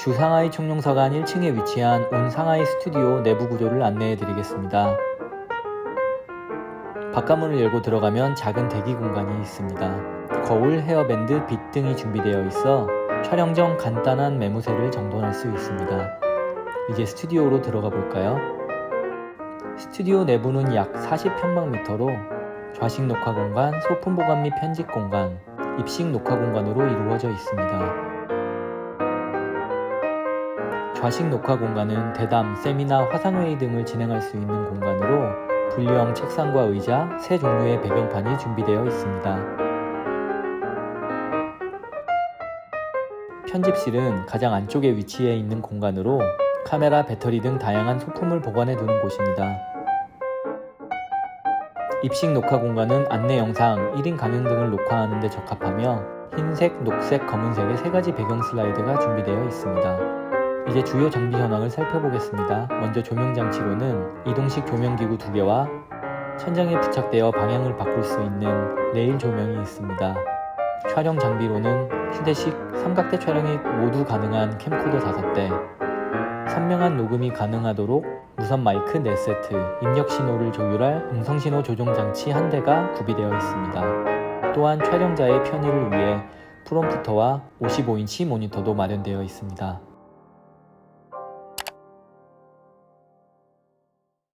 주 상하이 총영사관 1층에 위치한 온 상하이 스튜디오 내부 구조를 안내해 드리겠습니다. 바깥문을 열고 들어가면 작은 대기 공간이 있습니다. 거울, 헤어밴드, 빛 등이 준비되어 있어 촬영 전 간단한 매무새를 정돈할 수 있습니다. 이제 스튜디오로 들어가 볼까요? 스튜디오 내부는 약 40평방미터로 좌식 녹화 공간, 소품 보관 및 편집 공간, 입식 녹화 공간으로 이루어져 있습니다. 좌식 녹화 공간은 대담, 세미나, 화상회의 등을 진행할 수 있는 공간으로 분리형 책상과 의자, 세 종류의 배경판이 준비되어 있습니다. 편집실은 가장 안쪽에 위치해 있는 공간으로 카메라, 배터리 등 다양한 소품을 보관해 두는 곳입니다. 입식 녹화 공간은 안내 영상, 1인 강연 등을 녹화하는 데 적합하며 흰색, 녹색, 검은색의 세 가지 배경 슬라이드가 준비되어 있습니다. 이제 주요 장비 현황을 살펴보겠습니다. 먼저 조명 장치로는 이동식 조명기구 두 개와 천장에 부착되어 방향을 바꿀 수 있는 레일 조명이 있습니다. 촬영 장비로는 휴대식 삼각대 촬영이 모두 가능한 캠코더 5대, 선명한 녹음이 가능하도록 무선 마이크 4세트, 입력 신호를 조율할 음성 신호 조종 장치 한 대가 구비되어 있습니다. 또한 촬영자의 편의를 위해 프롬프터와 55인치 모니터도 마련되어 있습니다.